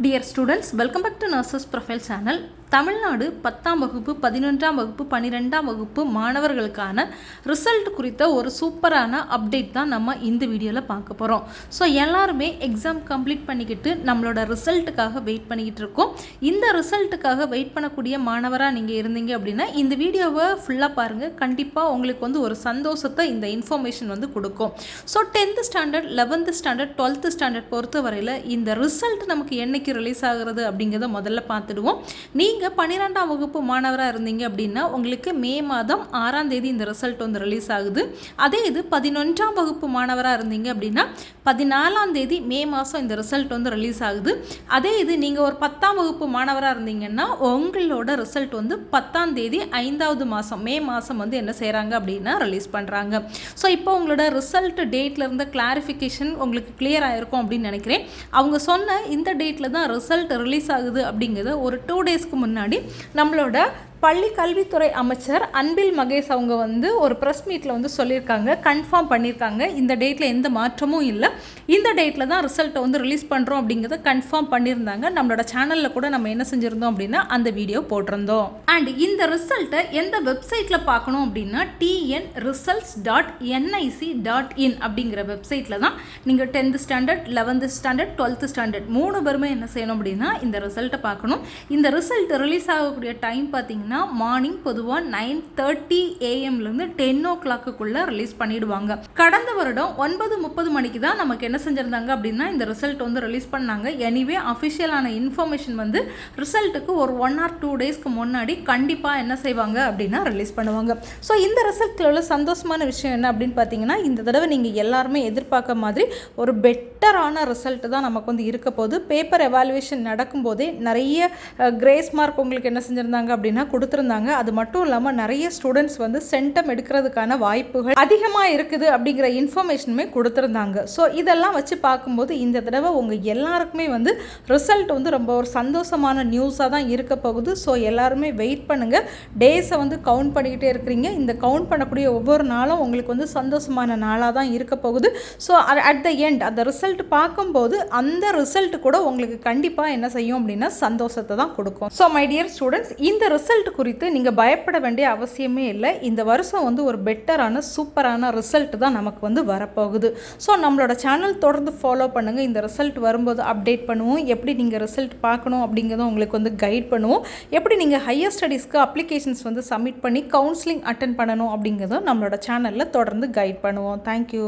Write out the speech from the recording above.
Dear students, welcome back to Nurses Profile channel. Tamil Nadu பத்தாம் வகுப்பு பதினொன்றாம் வகுப்பு பன்னிரெண்டாம் வகுப்பு மாணவர்களுக்கான ரிசல்ட் குறித்த ஒரு சூப்பரான அப்டேட் தான் நம்ம இந்த வீடியோவில் பார்க்க போகிறோம் ஸோ எல்லாருமே எக்ஸாம் கம்ப்ளீட் பண்ணிக்கிட்டு நம்மளோட ரிசல்ட்டுக்காக வெயிட் பண்ணிக்கிட்டு இருக்கோம். இந்த ரிசல்ட்டுக்காக வெயிட் பண்ணக்கூடிய மாணவராக நீங்கள் இருந்தீங்க அப்படின்னா இந்த வீடியோவை ஃபுல்லாக பாருங்கள் கண்டிப்பாக உங்களுக்கு வந்து ஒரு சந்தோஷத்தை இந்த இன்ஃபர்மேஷன் வந்து கொடுக்கும். So tenth standard eleventh standard twelfth standard பொறுத்த வரையில் இந்த ரிசல்ட் நமக்கு என்னைக்கு ரிலீஸ் ஆகுறது அப்படிங்கிறத முதல்ல பார்த்துடுவோம். நீங்கள் பன்னிரெண்டாம் வகுப்பு மாணவராக இருந்தீங்க அப்படின்னா உங்களுக்கு மே மாதம் ஆறாம் தேதி இந்த ரிசல்ட் வந்து ரிலீஸ் ஆகுது. அதே இது பதினொன்றாம் வகுப்பு மாணவராக இருந்தீங்க அப்படின்னா பதினாலாம் தேதி மே மாதம் இந்த ரிசல்ட் வந்து ரிலீஸ் ஆகுது. அதே இது நீங்கள் ஒரு பத்தாம் வகுப்பு மாணவராக இருந்தீங்கன்னா உங்களோட ரிசல்ட் வந்து பத்தாம் தேதி ஐந்தாவது மாதம் மே மாதம் வந்து என்ன செய்கிறாங்க அப்படின்னா ரிலீஸ் பண்ணுறாங்க ஸோ இப்போ உங்களோட ரிசல்ட் டேட்டில் இருந்த கிளாரிஃபிகேஷன் உங்களுக்கு கிளியர் ஆகிருக்கும் அப்படின்னு நினைக்கிறேன். அவங்க சொன்ன இந்த டேட்டில் தான் ரிசல்ட் ரிலீஸ் ஆகுது அப்படிங்கிறத ஒரு டூ டேஸ்க்கு முன்னாடி முன்னாடி நம்மளோட பள்ளி கல்வித்துறை அமைச்சர் அன்பில் மகேஷ் அவங்க வந்து ஒரு ப்ரெஸ் மீட்டில் வந்து சொல்லியிருக்காங்க கன்ஃபார்ம் பண்ணியிருக்காங்க. இந்த டேட்டில் எந்த மாற்றமும் இல்லை. இந்த டேட்டில் தான் ரிசல்ட்டை வந்து ரிலீஸ் பண்ணுறோம் அப்படிங்கிறத கன்ஃபார்ம் பண்ணியிருந்தாங்க. நம்மளோட சேனலில் கூட நம்ம என்ன செஞ்சுருந்தோம் அப்படின்னா அந்த வீடியோ போட்டிருந்தோம். அண்ட் இந்த ரிசல்ட்டை எந்த வெப்சைட்டில் பார்க்கணும் அப்படின்னா TN results dot NIC dot in அப்படிங்கிற வெப்சைட்டில் தான். நீங்கள் tenth standard eleventh standard twelfth standard மூணு பேருமே என்ன செய்யணும் அப்படின்னா இந்த ரிசல்ட்டை பார்க்கணும். இந்த ரிசல்ட் ரிலீஸ் ஆகக்கூடிய டைம் பார்த்தீங்கன்னா மார்னிங் பொதுவாக நைன் தேர்ட்டி ஏஎம்லேருந்து டென் ஓ கிளாக்குக்குள்ளே ரிலீஸ் பண்ணிடுவாங்க. கடந்த வருடம் ஒன்பது முப்பது மணிக்கு தான் நமக்கு என்ன செஞ்சுருந்தாங்க அப்படின்னா இந்த ரிசல்ட் வந்து ரிலீஸ் பண்ணாங்க. எனிவே அஃபிஷியலான இன்ஃபர்மேஷன் வந்து ரிசல்ட்டுக்கு ஒரு ஒன் ஆர் டூ டேஸ்க்கு முன்னாடி கண்டிப்பாக என்ன செய்வாங்க அப்படின்னா ரிலீஸ் பண்ணுவாங்க. ஸோ இந்த ரிசல்ட்டில் உள்ள சந்தோஷமான விஷயம் என்ன அப்படின்னு பார்த்தீங்கன்னா இந்த தடவை நீங்கள் எல்லாருமே எதிர்பார்க்க மாதிரி ஒரு பெட்டரான ரிசல்ட் தான் நமக்கு வந்து இருக்க போது பேப்பர் எவாலுவேஷன் நடக்கும்போதே நிறைய கிரேஸ் மார்க் உங்களுக்கு என்ன செஞ்சுருந்தாங்க அப்படின்னா கொடுத்துருந்தாங்க. அது மட்டும் இல்லாமல் நிறைய ஸ்டூடெண்ட்ஸ் வந்து சென்டம் எடுக்கிறதுக்கான வாய்ப்புகள் அதிகமாக இருக்குது அப்படிங்கிற இன்ஃபர்மேஷனுமே கொடுத்துருந்தாங்க. ஸோ இதெல்லாம் வச்சு பார்க்கும்போது இந்த தடவை உங்கள் எல்லாருக்குமே வந்து ரிசல்ட் வந்து ரொம்ப ஒரு சந்தோஷமான நியூஸாக தான் இருக்க போகுது. ஸோ எல்லாருமே வெயிட் பண்ணுங்கள் டேஸை வந்து கவுண்ட் பண்ணிக்கிட்டே இருக்கிறீங்க. இந்த கவுண்ட் பண்ணக்கூடிய ஒவ்வொரு நாளும் உங்களுக்கு வந்து சந்தோஷமான நாளாக தான் இருக்க போகுது. ஸோ அட் த எண்ட் அந்த ரிசல்ட் பார்க்கும்போது அந்த ரிசல்ட் கூட உங்களுக்கு கண்டிப்பாக என்ன செய்யும் அப்படின்னா சந்தோஷத்தை தான் கொடுக்கும். ஸோ மை டியர் ஸ்டூடெண்ட்ஸ் இந்த ரிசல்ட் குறித்து நீங்கள் பயப்பட வேண்டிய அவசியமே இல்லை. இந்த வருஷம் வந்து ஒரு பெட்டரான சூப்பரான ரிசல்ட் தான் நமக்கு வந்து வரப்போகுது. ஸோ நம்மளோட சேனல் தொடர்ந்து ஃபாலோ பண்ணுங்கள் இந்த ரிசல்ட் வரும்போது அப்டேட் பண்ணுவோம். எப்படி நீங்கள் ரிசல்ட் பார்க்கணும் அப்படிங்கிறத உங்களுக்கு வந்து கைட் பண்ணுவோம். எப்படி நீங்கள் ஹையர் ஸ்டடீஸ்க்கு அப்ளிகேஷன்ஸ் வந்து சப்மிட் பண்ணி கவுன்சிலிங் அட்டன் பண்ணணும் அப்படிங்கிறதும் நம்மளோட சேனலில் தொடர்ந்து கைட் பண்ணுவோம். தேங்க்யூ